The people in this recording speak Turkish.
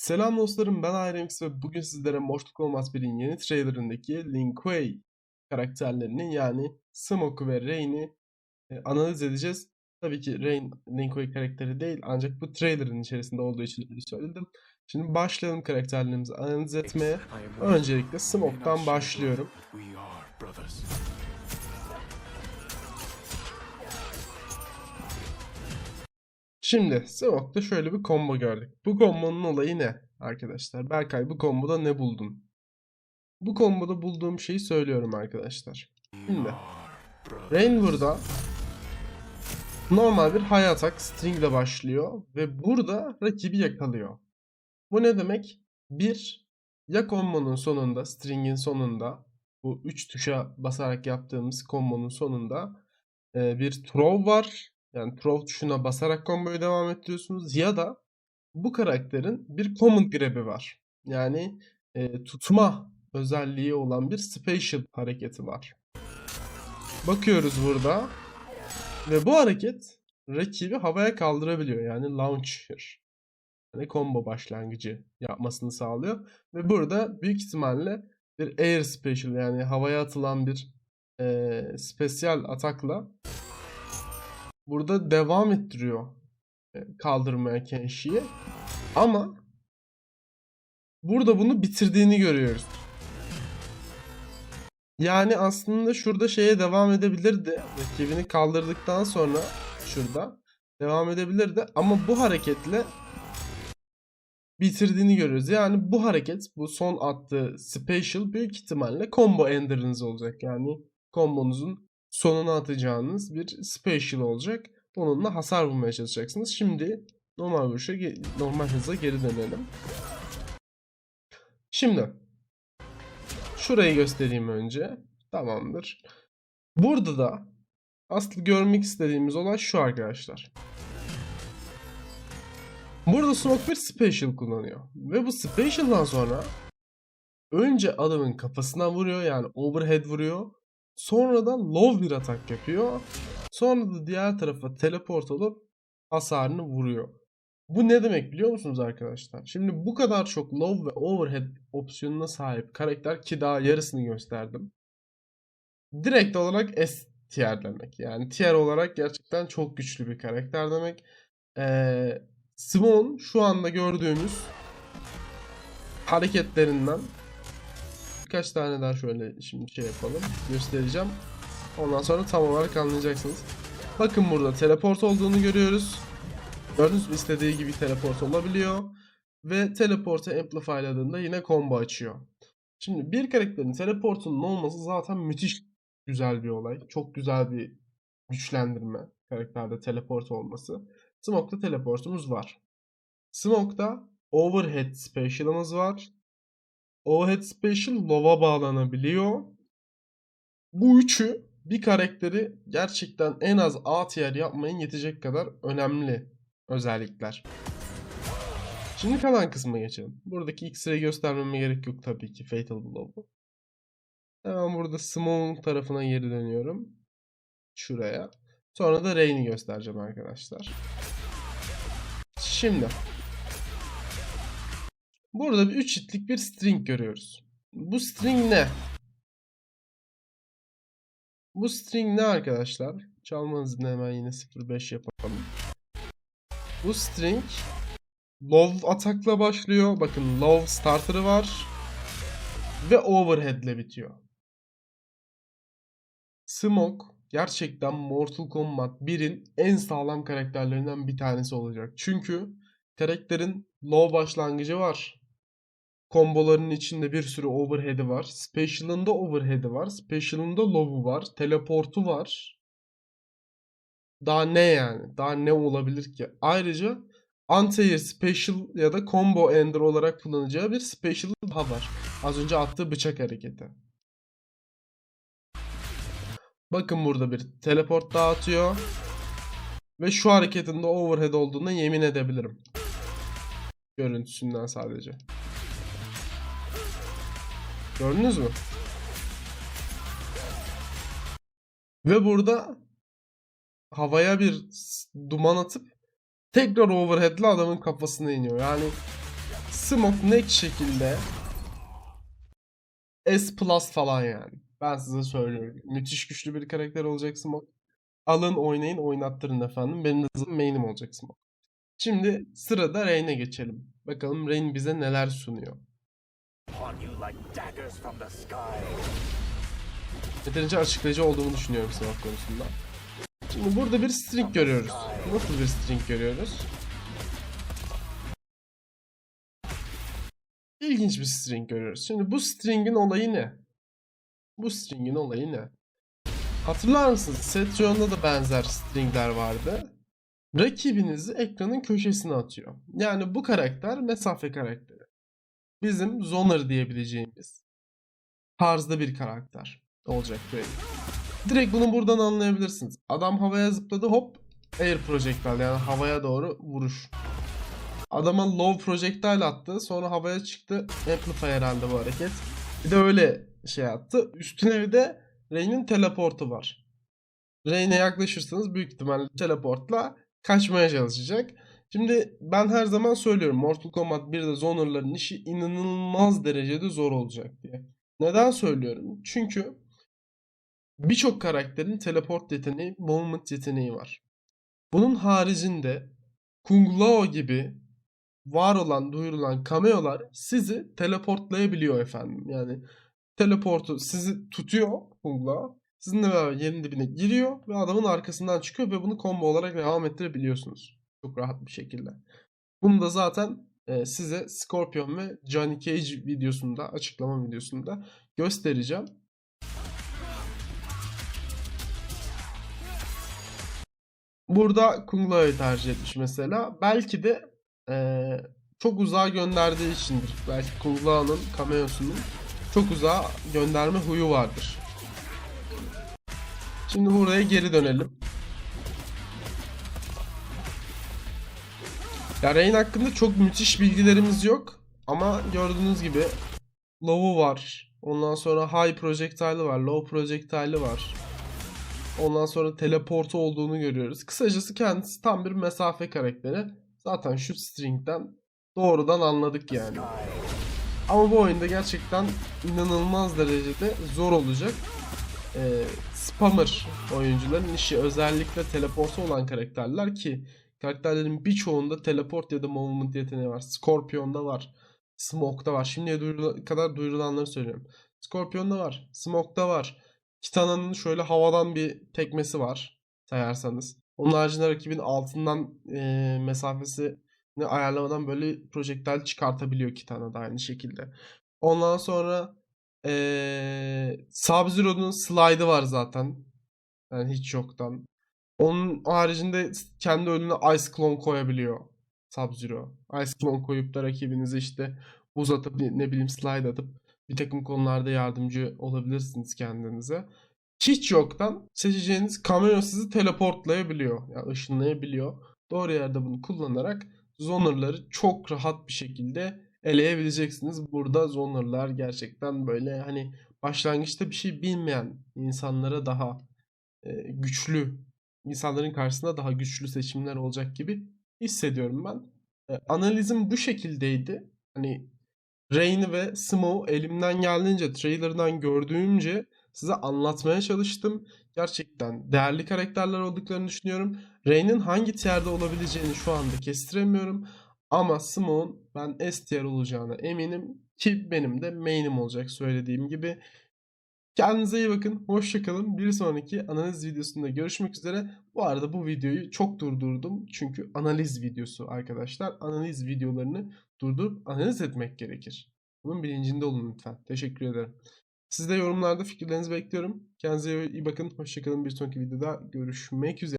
Selam dostlarım ben IRMX ve bugün sizlere Mortal Kombat 1'in yeni trailerındaki Lin Kuei karakterlerini yani Smoke'u ve Rain'i e, analiz edeceğiz. Tabii ki Rain Lin Kuei karakteri değil ancak bu trailerın içerisinde olduğu için öyle söyledim. Şimdi başlayalım karakterlerimizi analiz etmeye. Öncelikle Smoke'tan başlıyorum. Şimdi Smoke'da şöyle bir combo gördük. Bu kombonun olayı ne arkadaşlar? Berkay bu komboda ne buldun? Bu komboda bulduğum şeyi söylüyorum arkadaşlar. Şimdi Rain burada normal bir high attack string ile başlıyor ve burada rakibi yakalıyor. Bu ne demek? Bir, ya kombonun sonunda, stringin sonunda bu 3 tuşa basarak yaptığımız kombonun sonunda e, bir throw var. Yani throw tuşuna basarak komboyu devam ettiriyorsunuz ya da bu karakterin bir command grab'i var. Yani e, tutma özelliği olan bir special hareketi var. Bakıyoruz burada. Ve bu hareket rakibi havaya kaldırabiliyor. Yani launcher. Yani combo başlangıcı yapmasını sağlıyor. Ve burada büyük ihtimalle bir air special yani havaya atılan bir e, spesyal atakla burada devam ettiriyor e, kaldırmaya Kenshi'yi. Ama burada bunu bitirdiğini görüyoruz. Yani aslında şurada şeye devam edebilirdi. Rakibini kaldırdıktan sonra şurada devam edebilirdi. Ama bu hareketle bitirdiğini görüyoruz. Yani bu hareket, bu son attığı special büyük ihtimalle combo ender'ınız olacak. Yani kombonuzun sonuna atacağınız bir special olacak. Onunla hasar bulmaya çalışacaksınız. Şimdi normal vuruşa, normal hıza geri dönelim. Şimdi Şurayı göstereyim önce. Tamamdır. Burada da asıl görmek istediğimiz olay şu arkadaşlar. Burada Smoke bir special kullanıyor. Ve bu special'dan sonra önce adamın kafasına vuruyor yani overhead vuruyor. Sonra da low bir atak yapıyor. Sonra da diğer tarafa teleport olup hasarını vuruyor. Bu ne demek biliyor musunuz arkadaşlar? Şimdi bu kadar çok low ve overhead opsiyonuna sahip karakter ki daha yarısını gösterdim. Direkt olarak S tier demek. Yani tier olarak gerçekten çok güçlü bir karakter demek. Ee, Simon şu anda gördüğümüz hareketlerinden birkaç tane daha şöyle şimdi şey yapalım. Göstereceğim. Ondan sonra tam olarak anlayacaksınız. Bakın burada teleport olduğunu görüyoruz. Gördüğünüz mü istediği gibi teleport olabiliyor. Ve teleportu amplifyladığında yine combo açıyor. Şimdi bir karakterin teleportunun olması zaten müthiş güzel bir olay. Çok güzel bir güçlendirme karakterde teleport olması. Smoke'da teleportumuz var. Smoke'da overhead special'ımız var. Overhead special low'a bağlanabiliyor. Bu üçü bir karakteri gerçekten en az A tier yapmaya yetecek kadar önemli özellikler. Şimdi kalan kısma geçelim. Buradaki X-ray göstermeme gerek yok tabii ki Fatal Blow'u. Hemen burada Small tarafına geri dönüyorum. Şuraya. Sonra da Rain'i göstereceğim arkadaşlar. Şimdi. Burada bir 3 hitlik bir string görüyoruz. Bu string ne? Bu string ne arkadaşlar? Çalma hemen yine 0.5 yapalım. Bu string low atakla başlıyor. Bakın low starter'ı var. Ve overhead ile bitiyor. Smoke gerçekten Mortal Kombat 1'in en sağlam karakterlerinden bir tanesi olacak. Çünkü karakterin low başlangıcı var. Komboların içinde bir sürü overhead'i var. Special'ında overhead'i var. Special'ında low'u var. Teleportu var. Daha ne yani? Daha ne olabilir ki? Ayrıca anti special ya da combo ender olarak kullanacağı bir special daha var. Az önce attığı bıçak hareketi. Bakın burada bir teleport daha atıyor. Ve şu hareketinde overhead olduğuna yemin edebilirim. Görüntüsünden sadece. Gördünüz mü? Ve burada havaya bir duman atıp tekrar overhead'le adamın kafasına iniyor. Yani Smoke net şekilde S plus falan yani. Ben size söylüyorum. Müthiş güçlü bir karakter olacak Smoke. Alın oynayın oynattırın efendim. Benim de main'im olacak Smoke. Şimdi sırada Rain'e geçelim. Bakalım Rain bize neler sunuyor. Yeterince açıklayıcı olduğumu düşünüyorum Smoke konusunda. Şimdi burada bir string görüyoruz. Nasıl bir string görüyoruz? İlginç bir string görüyoruz. Şimdi bu stringin olayı ne? Bu stringin olayı ne? Hatırlar mısınız? Setron'da da benzer stringler vardı. Rakibinizi ekranın köşesine atıyor. Yani bu karakter mesafe karakteri. Bizim zoner diyebileceğimiz tarzda bir karakter olacak böyle. Direkt bunu buradan anlayabilirsiniz. Adam havaya zıpladı hop air projectile yani havaya doğru vuruş. Adama low projectile attı sonra havaya çıktı amplify herhalde bu hareket. Bir de öyle şey attı. Üstüne bir de Ray'nin teleportu var. Ray'ne yaklaşırsanız büyük ihtimalle teleportla kaçmaya çalışacak. Şimdi ben her zaman söylüyorum Mortal Kombat 1'de Zoner'ların işi inanılmaz derecede zor olacak diye. Neden söylüyorum? Çünkü birçok karakterin teleport yeteneği, movement yeteneği var. Bunun haricinde Kung Lao gibi var olan, duyurulan cameo'lar sizi teleportlayabiliyor efendim. Yani teleportu sizi tutuyor Kung Lao. Sizinle beraber yerin dibine giriyor ve adamın arkasından çıkıyor ve bunu combo olarak devam ettirebiliyorsunuz. Çok rahat bir şekilde. Bunu da zaten e, size Scorpion ve Johnny Cage videosunda, açıklama videosunda göstereceğim. Burada Kung Lao'yu tercih etmiş mesela. Belki de eee, çok uzağa gönderdiği içindir. Belki Kung Lao'nun cameo'sunun çok uzağa gönderme huyu vardır. Şimdi buraya geri dönelim. Ya Rain hakkında çok müthiş bilgilerimiz yok. Ama gördüğünüz gibi Low'u var. Ondan sonra High Projectile'ı var. Low Projectile'ı var. Ondan sonra teleportu olduğunu görüyoruz. Kısacası kendisi tam bir mesafe karakteri. Zaten şu string'den doğrudan anladık yani. Ama bu oyunda gerçekten inanılmaz derecede zor olacak. Ee, spammer oyuncuların işi özellikle teleportu olan karakterler ki karakterlerin birçoğunda teleport ya da movement yeteneği var. Scorpion'da var. Smoke'da var. Şimdiye duyurula- kadar duyurulanları söylüyorum. Scorpion'da var. Smoke'da var. Kitana'nın şöyle havadan bir tekmesi var sayarsanız. Onun haricinde rakibin altından e, mesafesini ayarlamadan böyle projektile çıkartabiliyor Kitana da aynı şekilde. Ondan sonra e, Sub-Zero'nun slide'ı var zaten. Yani hiç yoktan. Onun haricinde kendi önüne Ice Clone koyabiliyor Sub-Zero. Ice Clone koyup da rakibinizi işte buz atıp ne bileyim slide atıp bir takım konularda yardımcı olabilirsiniz kendinize. Hiç yoktan seçeceğiniz cameo sizi teleportlayabiliyor. Yani ışınlayabiliyor. Doğru yerde bunu kullanarak zonerları çok rahat bir şekilde eleyebileceksiniz. Burada zonerlar gerçekten böyle hani başlangıçta bir şey bilmeyen insanlara daha güçlü insanların karşısında daha güçlü seçimler olacak gibi hissediyorum ben. E, analizim bu şekildeydi. Hani Rain ve Smo elimden geldiğince trailer'dan gördüğümce size anlatmaya çalıştım. Gerçekten değerli karakterler olduklarını düşünüyorum. Rain'in hangi tier'de olabileceğini şu anda kestiremiyorum. Ama Smo'nun ben S tier olacağına eminim ki benim de main'im olacak söylediğim gibi. Kendinize iyi bakın. Hoşçakalın. Bir sonraki analiz videosunda görüşmek üzere. Bu arada bu videoyu çok durdurdum. Çünkü analiz videosu arkadaşlar. Analiz videolarını durdurup analiz etmek gerekir. Bunun bilincinde olun lütfen. Teşekkür ederim. Siz de yorumlarda fikirlerinizi bekliyorum. Kendinize iyi bakın. Hoşçakalın. Bir sonraki videoda görüşmek üzere.